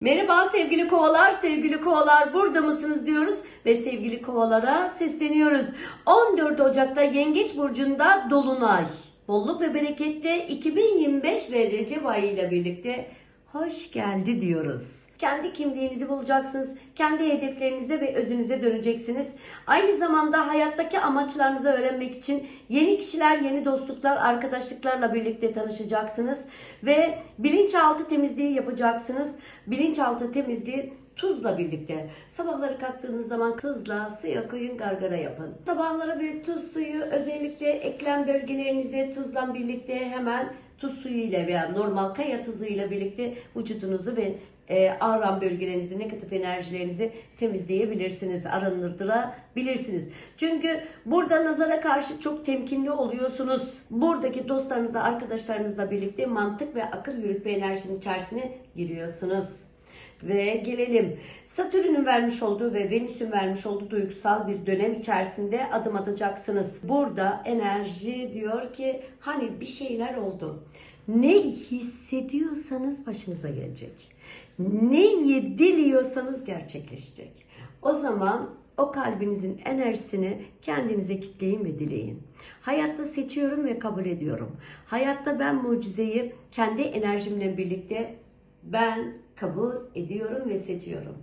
Merhaba sevgili kovalar, sevgili kovalar burada mısınız diyoruz ve sevgili kovalara sesleniyoruz. 14 Ocak'ta Yengeç Burcu'nda Dolunay. Bolluk ve berekette 2025 ve Recep ayı ile birlikte hoş geldi diyoruz. Kendi kimliğinizi bulacaksınız. Kendi hedeflerinize ve özünüze döneceksiniz. Aynı zamanda hayattaki amaçlarınızı öğrenmek için yeni kişiler, yeni dostluklar, arkadaşlıklarla birlikte tanışacaksınız. Ve bilinçaltı temizliği yapacaksınız. Bilinçaltı temizliği tuzla birlikte. Sabahları kalktığınız zaman tuzla suya koyun gargara yapın. Sabahları bir tuz suyu özellikle eklem bölgelerinize tuzla birlikte hemen tuz suyu ile veya normal kaya tuzu ile birlikte vücudunuzu ve e, ağrıyan bölgelerinizi, negatif enerjilerinizi temizleyebilirsiniz, arındırabilirsiniz. Çünkü burada nazara karşı çok temkinli oluyorsunuz. Buradaki dostlarınızla, arkadaşlarınızla birlikte mantık ve akıl yürütme enerjinin içerisine giriyorsunuz. Ve gelelim Satürn'ün vermiş olduğu ve Venüs'ün vermiş olduğu duygusal bir dönem içerisinde adım atacaksınız. Burada enerji diyor ki hani bir şeyler oldu. Ne hissediyorsanız başınıza gelecek. Neyi diliyorsanız gerçekleşecek. O zaman o kalbinizin enerjisini kendinize kitleyin ve dileyin. Hayatta seçiyorum ve kabul ediyorum. Hayatta ben mucizeyi kendi enerjimle birlikte ben kabul ediyorum ve seçiyorum.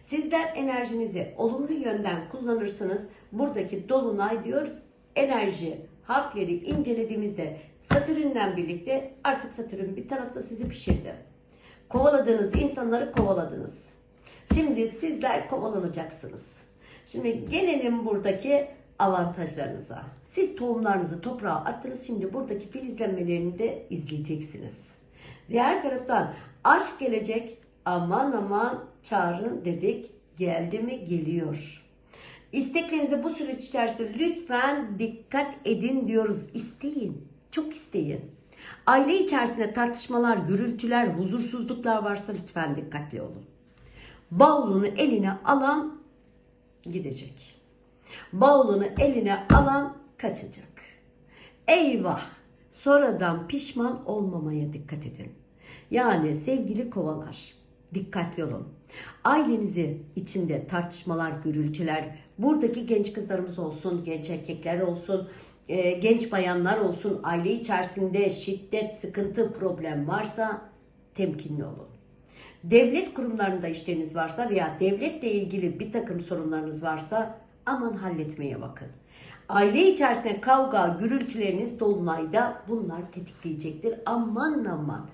Sizler enerjinizi olumlu yönden kullanırsanız buradaki dolunay diyor enerji harfleri incelediğimizde Satürn'den birlikte artık Satürn bir tarafta sizi pişirdi. Kovaladığınız insanları kovaladınız. Şimdi sizler kovalanacaksınız. Şimdi gelelim buradaki avantajlarınıza. Siz tohumlarınızı toprağa attınız. Şimdi buradaki filizlenmelerini de izleyeceksiniz. Diğer taraftan aşk gelecek. Aman aman çağırın dedik. Geldi mi geliyor. İsteklerinize bu süreç içerisinde lütfen dikkat edin diyoruz. İsteyin. Çok isteyin. Aile içerisinde tartışmalar, gürültüler, huzursuzluklar varsa lütfen dikkatli olun. Bavulunu eline alan gidecek. Bavulunu eline alan kaçacak. Eyvah! Sonradan pişman olmamaya dikkat edin. Yani sevgili kovalar, dikkatli olun. Ailenizi içinde tartışmalar, gürültüler, buradaki genç kızlarımız olsun, genç erkekler olsun, e, genç bayanlar olsun, aile içerisinde şiddet, sıkıntı, problem varsa temkinli olun. Devlet kurumlarında işleriniz varsa veya devletle ilgili bir takım sorunlarınız varsa aman halletmeye bakın. Aile içerisinde kavga, gürültüleriniz dolunayda bunlar tetikleyecektir. Aman aman.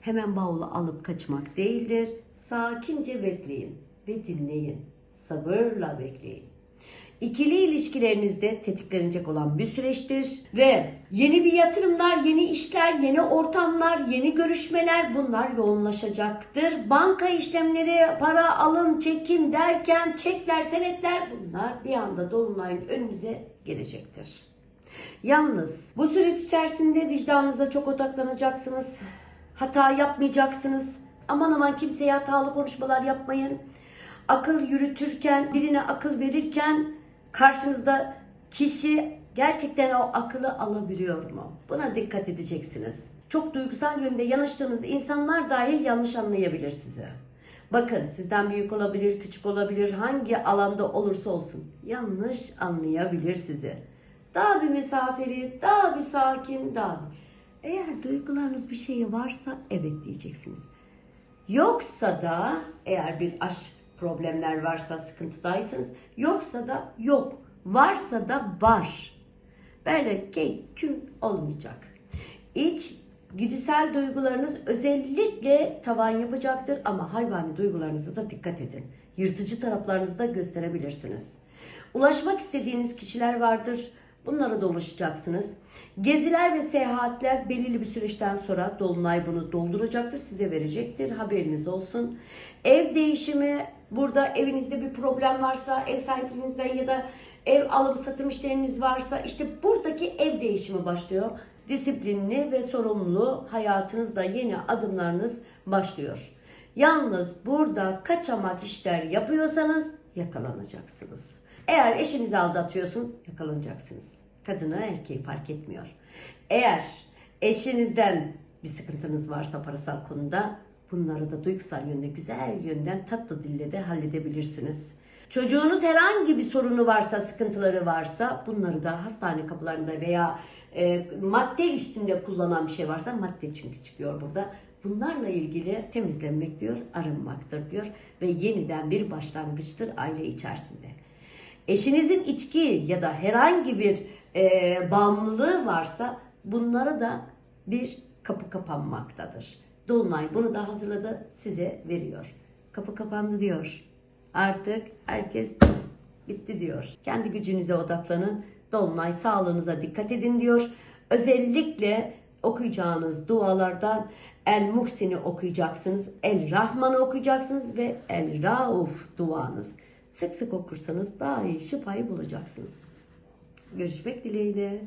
Hemen bavulu alıp kaçmak değildir. Sakince bekleyin ve dinleyin. Sabırla bekleyin. İkili ilişkilerinizde tetiklenecek olan bir süreçtir ve yeni bir yatırımlar, yeni işler, yeni ortamlar, yeni görüşmeler bunlar yoğunlaşacaktır. Banka işlemleri, para alım, çekim derken çekler, senetler bunlar bir anda dolunayın önünüze gelecektir. Yalnız bu süreç içerisinde vicdanınıza çok odaklanacaksınız. Hata yapmayacaksınız. Aman aman kimseye hatalı konuşmalar yapmayın. Akıl yürütürken, birine akıl verirken karşınızda kişi gerçekten o akıllı alabiliyor mu? Buna dikkat edeceksiniz. Çok duygusal yönde yanaştığınız insanlar dahil yanlış anlayabilir sizi. Bakın sizden büyük olabilir, küçük olabilir, hangi alanda olursa olsun yanlış anlayabilir sizi. Daha bir mesafeli, daha bir sakin, daha bir... Eğer duygularınız bir şeye varsa evet diyeceksiniz. Yoksa da eğer bir aşk problemler varsa sıkıntıdaysanız yoksa da yok. Varsa da var. Böyle kek küm olmayacak. İç güdüsel duygularınız özellikle tavan yapacaktır ama hayvani duygularınıza da dikkat edin. Yırtıcı taraflarınızı da gösterebilirsiniz. Ulaşmak istediğiniz kişiler vardır. Bunlara da ulaşacaksınız. Geziler ve seyahatler belirli bir süreçten sonra Dolunay bunu dolduracaktır, size verecektir. Haberiniz olsun. Ev değişimi, burada evinizde bir problem varsa, ev sahiplerinizden ya da ev alım satım işleriniz varsa işte buradaki ev değişimi başlıyor. Disiplinli ve sorumlu hayatınızda yeni adımlarınız başlıyor. Yalnız burada kaçamak işler yapıyorsanız yakalanacaksınız. Eğer eşinizi aldatıyorsunuz yakalanacaksınız. Kadını erkeği fark etmiyor. Eğer eşinizden bir sıkıntınız varsa parasal konuda Bunları da duygusal yönde, güzel yönden tatlı dille de halledebilirsiniz. Çocuğunuz herhangi bir sorunu varsa, sıkıntıları varsa bunları da hastane kapılarında veya e, madde üstünde kullanan bir şey varsa madde çünkü çıkıyor burada. Bunlarla ilgili temizlenmek diyor, arınmaktır diyor ve yeniden bir başlangıçtır aile içerisinde. Eşinizin içki ya da herhangi bir e, bağımlılığı varsa bunlara da bir kapı kapanmaktadır. Dolunay bunu da hazırladı size veriyor. Kapı kapandı diyor. Artık herkes bitti diyor. Kendi gücünüze odaklanın. Dolunay sağlığınıza dikkat edin diyor. Özellikle okuyacağınız dualardan El Muhsin'i okuyacaksınız. El Rahman'ı okuyacaksınız ve El Rauf duanız. Sık sık okursanız daha iyi şifayı bulacaksınız. Görüşmek dileğiyle.